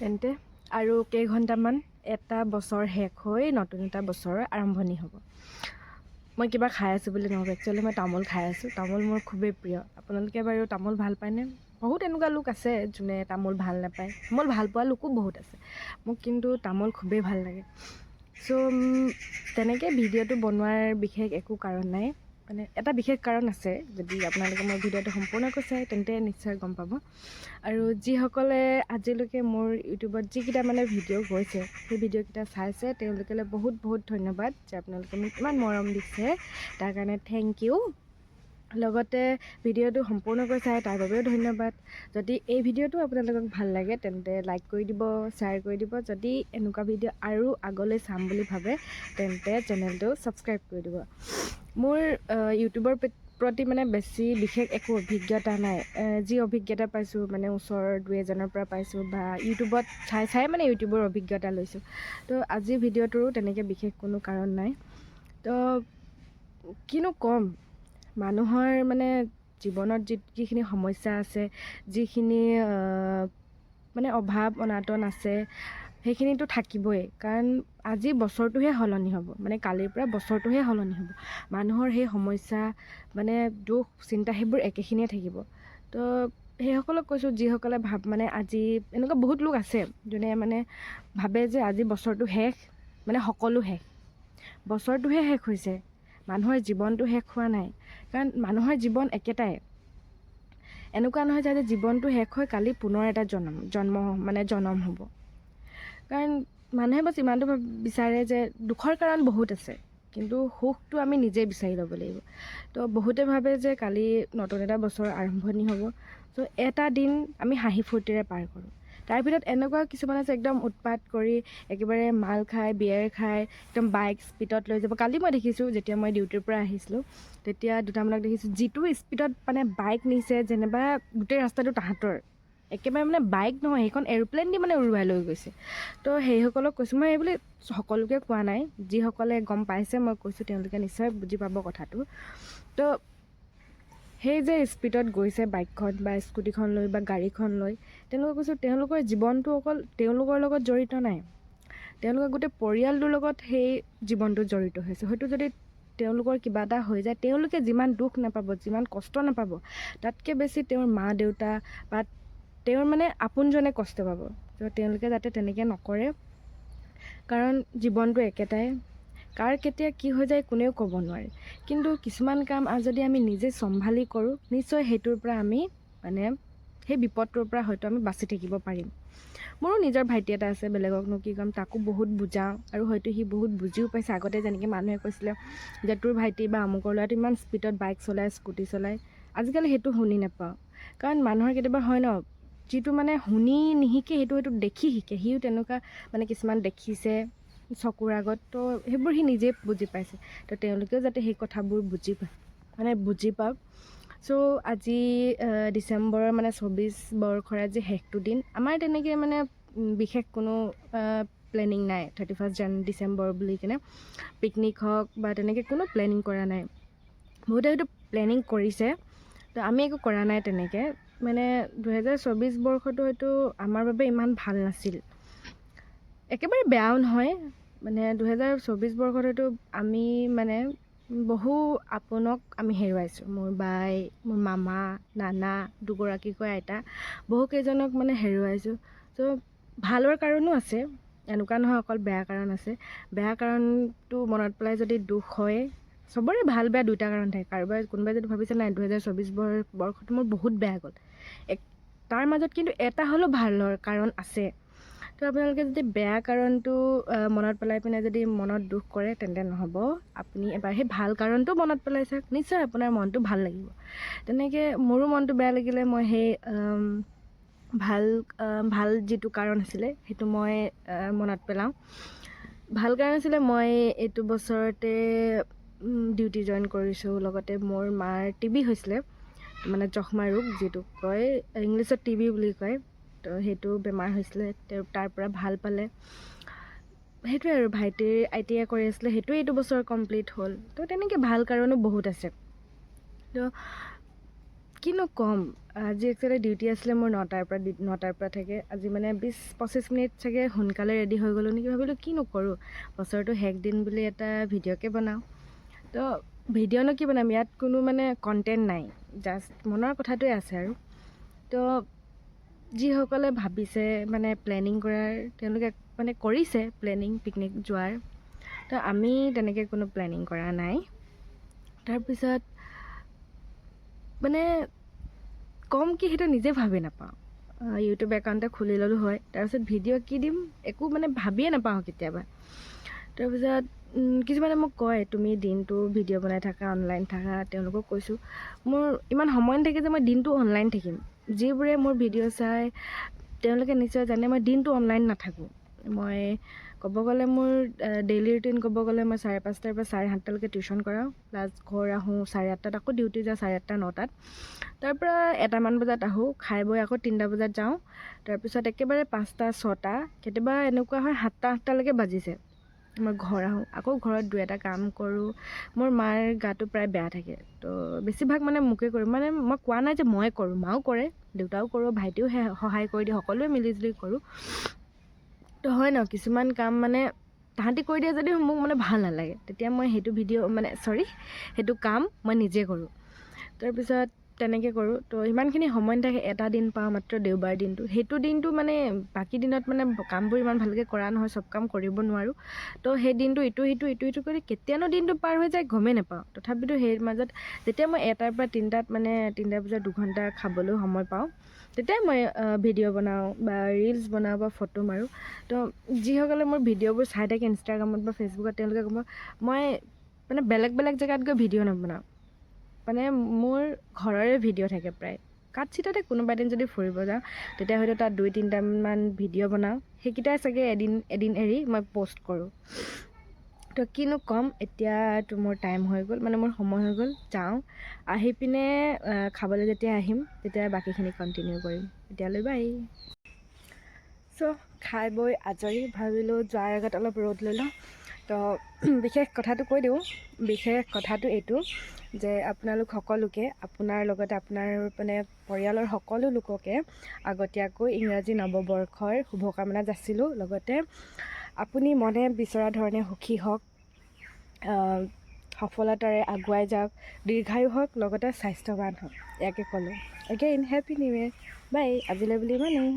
তেন্তে আৰু কেইঘণ্টামান এটা বছৰ শেষ হৈ নতুন এটা বছৰৰ আৰম্ভণি হ'ব। মই কিবা খাই আছোঁ বুলি নহ'ব একচুৱেলি মই তামোল খাই আছোঁ। তামোল মোৰ খুবেই প্ৰিয়। আপোনালোকে বাৰু তামোল ভাল পায়নে? বহুত এনেকুৱা লোক আছে যোনে তামোল ভাল নাপায়। তামোল ভাল পোৱা লোকো বহুত আছে। মোক কিন্তু তামোল খুবেই ভাল লাগে। চ' তেনেকৈ ভিডিঅ'টো বনোৱাৰ বিশেষ একো কাৰণ নাই। মানে এটা বিশেষ কাৰণ আছে যদি আপোনালোকে মোৰ ভিডিঅ'টো সম্পূৰ্ণকৈ চায় তেন্তে নিশ্চয় গম পাব। আৰু যিসকলে আজিলৈকে মোৰ ইউটিউবত যিকেইটা মানে ভিডিঅ' গৈছে সেই ভিডিঅ'কেইটা চাইছে তেওঁলোকলৈ বহুত বহুত ধন্যবাদ যে আপোনালোকে মোক ইমান মৰম দিছে। তাৰ কাৰণে থেংক ইউ লগতে ভিডিঅ'টো সম্পূৰ্ণকৈ চাই তাৰ বাবেও ধন্যবাদ। যদি এই ভিডিঅ'টো আপোনালোকক ভাল লাগে তেন্তে লাইক কৰি দিব শ্বেয়াৰ কৰি দিব। যদি এনেকুৱা ভিডিঅ' আৰু আগলৈ চাম বুলি ভাবে তেন্তে চেনেলটো ছাবস্ক্ৰাইব কৰি দিব। মোৰ ইউটিউবৰ প্ৰ- প্ৰতি মানে বেছি বিশেষ একো অভিজ্ঞতা নাই। যি অভিজ্ঞতা পাইছোঁ মানে ওচৰৰ দুই এজনৰ পৰা পাইছোঁ বা ইউটিউবত চাই চাই মানে ইউটিউবৰ অভিজ্ঞতা লৈছোঁ। তো আজিৰ ভিডিঅ'টোৰো তেনেকৈ বিশেষ কোনো কাৰণ নাই। তো কিনো ক'ম? মানুহৰ মানে জীৱনত যিখিনি সমস্যা আছে যিখিনি মানে অভাৱ অনাটন আছে সেইখিনিতো থাকিবই। কাৰণ আজি বছৰটোহে সলনি হ'ব। মানে কালিৰ পৰা বছৰটোহে সলনি হ'ব। মানুহৰ সেই সমস্যা মানে দুখ চিন্তা সেইবোৰ একেখিনিয়ে থাকিব। তো সেইসকলক কৈছোঁ যিসকলে ভাব মানে আজি এনেকুৱা বহুত লোক আছে যোনে মানে ভাবে যে আজি বছৰটো শেষ মানে সকলো শেষ। বছৰটোহে শেষ হৈছে। মানুহৰ জীৱনটো শেষ হোৱা নাই। কাৰণ মানুহৰ জীৱন একেটাই। এনেকুৱা নহয় যে আজি জীৱনটো শেষ হৈ কালি পুনৰ এটা জন্ম জন্ম মানে জনম হ'ব। কাৰণ মানুহে বাছ ইমানটো বিচাৰে যে দুখৰ কাৰণ বহুত আছে কিন্তু সুখটো আমি নিজেই বিচাৰি ল'ব লাগিব। তো বহুতে ভাবে যে কালি নতুন এটা বছৰৰ আৰম্ভণি হ'ব। ত' এটা দিন আমি হাঁহি ফূৰ্তিৰে পাৰ কৰোঁ। তাৰ ভিতৰত এনেকুৱা কিছুমান আছে একদম উৎপাত কৰি একেবাৰে মাল খাই বিয়েৰ খাই একদম বাইক স্পীডত লৈ যাব। কালি মই দেখিছোঁ যেতিয়া মই ডিউটিৰ পৰা আহিছিলোঁ তেতিয়া দুটামানক দেখিছোঁ যিটো স্পীডত মানে বাইক নিছে যেনিবা গোটেই ৰাস্তাটো তাহাঁতৰ। একেবাৰে মানে বাইক নহয় সেইখন এৰোপ্লেন দি মানে উৰুৱাই লৈ গৈছে। তো সেইসকলক কৈছোঁ মই এইবুলি সকলোকে কোৱা নাই যিসকলে গম পাইছে মই কৈছোঁ তেওঁলোকে নিশ্চয় বুজি পাব কথাটো। তো সেই যে স্পীডত গৈছে বাইকখন বা স্কুটিখন লৈ বা গাড়ীখন লৈ তেওঁলোকে কৈছোঁ তেওঁলোকৰ জীৱনটো অকল তেওঁলোকৰ লগত জড়িত নাই। তেওঁলোকৰ গোটেই পৰিয়ালটোৰ লগত সেই জীৱনটো জড়িত হৈছে। হয়তো যদি তেওঁলোকৰ কিবা এটা হৈ যায় তেওঁলোকে যিমান দুখ নাপাব যিমান কষ্ট নাপাব তাতকৈ বেছি তেওঁৰ মা দেউতা বা তেওঁৰ মানে আপোনজনে কষ্ট পাব। তেওঁলোকে যাতে তেনেকৈ নকৰে। কাৰণ জীৱনটো একেটাই। কাৰ কেতিয়া কি হৈ যায় কোনেও ক'ব নোৱাৰে। কিন্তু কিছুমান কাম যদি আমি নিজে চম্ভালি কৰোঁ নিশ্চয় সেইটোৰ পৰা আমি মানে সেই বিপদটোৰ পৰা হয়তো আমি বাচি থাকিব পাৰিম। মোৰো নিজৰ ভাইটি এটা আছে বেলেগকনো কি ক'ম তাকো বহুত বুজাওঁ আৰু হয়তো সি বহুত বুজিও পাইছে। আগতে যেনেকৈ মানুহে কৈছিলে যে তোৰ ভাইটি বা আমুকৰ ল'ৰাটো ইমান স্পীডত বাইক চলায় স্কুটি চলায় আজিকালি সেইটো শুনি নাপাওঁ। কাৰণ মানুহৰ কেতিয়াবা হয় ন যিটো মানে শুনি নিশিকে সেইটো সেইটো দেখি শিকে সিও তেনেকুৱা মানে কিছুমান দেখিছে। চকুৰ আগত তো সেইবোৰ সি নিজে বুজি পাইছে। তো তেওঁলোকেও যাতে সেই কথাবোৰ বুজি পায় মানে বুজি পাওক। চ' আজি ডিচেম্বৰৰ মানে চৌবিছ বৰ্ষৰ আজি শেষটো দিন। আমাৰ তেনেকৈ মানে বিশেষ কোনো প্লেনিং নাই থাৰ্টি ফাৰ্ষ্ট জান ডিচেম্বৰ বুলি কিনে। পিকনিক হওক বা তেনেকৈ কোনো প্লেনিং কৰা নাই। বহুতে হয়তো প্লেনিং কৰিছে তো আমি একো কৰা নাই তেনেকৈ। মানে দুহেজাৰ চৌবিছ বৰ্ষটো হয়তো আমাৰ বাবে ইমান ভাল নাছিল। একেবাৰে বেয়াও নহয়। মানে দুহেজাৰ চৌবিছ বৰ্ষত হয়তো আমি মানে বহু আপোনক আমি হেৰুৱাইছোঁ। মোৰ বাই মোৰ মামা নানা দুগৰাকীকৈ আইতা বহুকেইজনক মানে হেৰুৱাইছোঁ। ত' ভালৰ কাৰণো আছে এনেকুৱা নহয় অকল বেয়া কাৰণ আছে। বেয়া কাৰণটো মনত পেলাই যদি দুখ হয় চবৰে ভাল বেয়া দুইটা কাৰণ থাকে। কাৰোবাৰ কোনোবাই যদি ভাবিছে নাই দুহেজাৰ চৌবিছ বৰ বৰ্ষটো মোৰ বহুত বেয়া গ'ল। তাৰ মাজত কিন্তু এটা হ'লেও ভালৰ কাৰণ আছে। তো আপোনালোকে যদি বেয়া কাৰণটো মনত পেলাই পিনে যদি মনত দুখ কৰে, তেন্তে নহ'ব। আপুনি এবাৰ সেই ভালো কাৰণটো মনত পেলাই চাওক। নিশ্চয় আপোনাৰ মনটো ভালো লাগিব। তেনেকৈ মোৰো মনটো বেয়া লাগিলে মই সেই ভালো ভালো যিটো কাৰণ আছিলে, সেইটো মই মনত পেলাওঁ। ভালো কাৰণ আছিলে মই এইটো বছৰতে ডিউটি জইন কৰিছোঁ। লগতে মোৰ মাৰ টি বি হৈছিলে। মানে যক্ষ্মা ৰোগ, যিটোক কয়, ইংলিছত টি বি বুলি কয়। তো সেইটো বেমাৰ হৈছিলে, তেওঁ তাৰ পৰা ভালো পালে। সেইটোৱে আৰু ভাইটিৰ আই টি আই কৰি আছিলে, সেইটোৱে এইটো বছৰ কমপ্লিট হ'ল। তো তেনেকৈ ভালো কাৰণো বহুত আছে। তো কিনো ক'ম, আজি একচুৱেলি ডিউটি আছিলে মোৰ নটাৰ পৰা নটাৰ পৰা থাকে। আজি মানে বিছ পঁচিছ মিনিট চাগে সোনকালে ৰেডি হৈ গ'লোঁ নেকি, ভাবিলোঁ কি নকৰোঁ বছৰটো শেষ দিন বুলি এটা ভিডিঅ'কে বনাওঁ। তো ভিডিঅ'নো কি বনাম, ইয়াত কোনো মানে কণ্টেণ্ট নাই জাষ্ট মনৰ কথাটোৱে আছে আৰু। তো যিসকলে ভাবিছে মানে প্লেনিং কৰাৰ তেওঁলোকে মানে কৰিছে প্লেনিং পিকনিক যোৱাৰ। তো আমি তেনেকৈ কোনো প্লেনিং কৰা নাই। তাৰপিছত মানে ক'ম কি সেইটো নিজে ভাবি নাপাওঁ। ইউটিউব একাউণ্ট খুলি ল'লোঁ হয়। তাৰপিছত ভিডিঅ' কি দিম একো মানে ভাবিয়ে নাপাওঁ কেতিয়াবা। তাৰপিছত কিছুমানে মোক কয় তুমি দিনটো ভিডিঅ' বনাই থাকা অনলাইন থাকা। তেওঁলোকক কৈছোঁ মোৰ ইমান সময় নাথাকে যে মই দিনটো অনলাইন থাকিম। যিবোৰে মোৰ ভিডিঅ' চাই, তেওঁলোকে নিশ্চয় জানে, মই দিনটো অনলাইন নাথাকোঁ। মই ক'ব গ'লে মোৰ ডেইলি ৰুটিন ক'ব গ'লে মই চাৰে পাঁচটাৰ পৰা চাৰে সাতটালৈকে টিউশ্যন কৰাওঁ। প্লাছ ঘৰ আহোঁ, চাৰে আঠটাত আকৌ ডিউটি যাওঁ, চাৰে আঠটা, নটাত। তাৰপৰা এটামান বজাত আহোঁ, খাই বৈ আকৌ তিনিটা বজাত যাওঁ। তাৰপিছত একেবাৰে পাঁচটা, ছটা, কেতিয়াবা এনেকুৱা হয় সাতটা, আঠটালৈকে বাজিছে। মই ঘৰ আহোঁ। আকৌ ঘৰত দুই এটা কাম কৰোঁ। মোৰ মাৰ গাটো প্ৰায় বেয়া থাকে। তো বেছিভাগ মানে মোকে কৰোঁ মানে মই কোৱা নাই যে ময়ে কৰোঁ মাও কৰে দেউতাও কৰোঁ ভাইটিও সহায় কৰি দিয়ে সকলোৱে মিলিজুলি কৰোঁ। তো হয় ন কিছুমান কাম মানে তাহাঁতি কৰি দিয়ে যদি মোক মানে ভাল নালাগে। তেতিয়া মই সেইটো ভিডিঅ' মানে চৰি সেইটো কাম মই নিজে কৰোঁ। তাৰপিছত তেনেকৈ কৰোঁ। তো ইমানখিনি সময় নাথাকে এটা দিন পাওঁ মাত্ৰ দেওবাৰ দিনটো। সেইটো দিনটো মানে বাকী দিনত মানে কামবোৰ ইমান ভালকৈ কৰা নহয় চব কাম কৰিব নোৱাৰোঁ। তো সেই দিনটো ইটো সিটো ইটো সিটো কৰি কেতিয়ানো দিনটো পাৰ হৈ যায় গমেই নাপাওঁ। তথাপিতো সেই মাজত যেতিয়া মই এটাৰ পৰা তিনিটাত মানে তিনিটা বজাত দুঘণ্টা খাবলৈ সময় পাওঁ তেতিয়াই মই ভিডিঅ' বনাওঁ বা ৰিলচ বনাওঁ বা ফটো মাৰোঁ। তো যিসকলে মোৰ ভিডিঅ'বোৰ চাই থাকে ইনষ্টাগ্ৰামত বা ফেচবুকত তেওঁলোকে ক'ব মই মানে বেলেগ বেলেগ জেগাত গৈ ভিডিঅ' নবনাওঁ। মানে মোৰ ঘৰৰে ভিডিঅ' থাকে প্ৰায়। কাট চিটতে কোনোবা এদিন যদি ফুৰিব যাওঁ তেতিয়া হয়তো তাত দুই তিনিটামান ভিডিঅ' বনাওঁ। সেইকেইটাই চাগে এদিন এদিন এৰি মই পষ্ট কৰোঁ। তো কিনো ক'ম এতিয়াতো মোৰ টাইম হৈ গ'ল মানে মোৰ সময় হৈ গ'ল যাওঁ। আহি পিনে খাবলৈ যেতিয়া আহিম তেতিয়া বাকীখিনি কণ্টিনিউ কৰিম। এতিয়ালৈ বাই চ' খাই বৈ আজৰি ভাবিলোঁ যোৱাৰ আগত অলপ ৰ'দ লৈ লওঁ। তো বিশেষ কথাটো কৈ দিওঁ। বিশেষ কথাটো এইটো যে আপোনালোক সকলোকে আপোনাৰ লগতে আপোনাৰ মানে পৰিয়ালৰ সকলো লোককে আগতীয়াকৈ ইংৰাজী নৱবৰ্ষৰ শুভকামনা যাচিলোঁ। লগতে আপুনি মনে বিচৰা ধৰণে সুখী হওক সফলতাৰে আগুৱাই যাওক দীৰ্ঘায়ু হওক লগতে স্বাস্থ্যৱান হওক ইয়াকে ক'লোঁ। Again happy new year bye আজিলৈ বুলি ইমানেই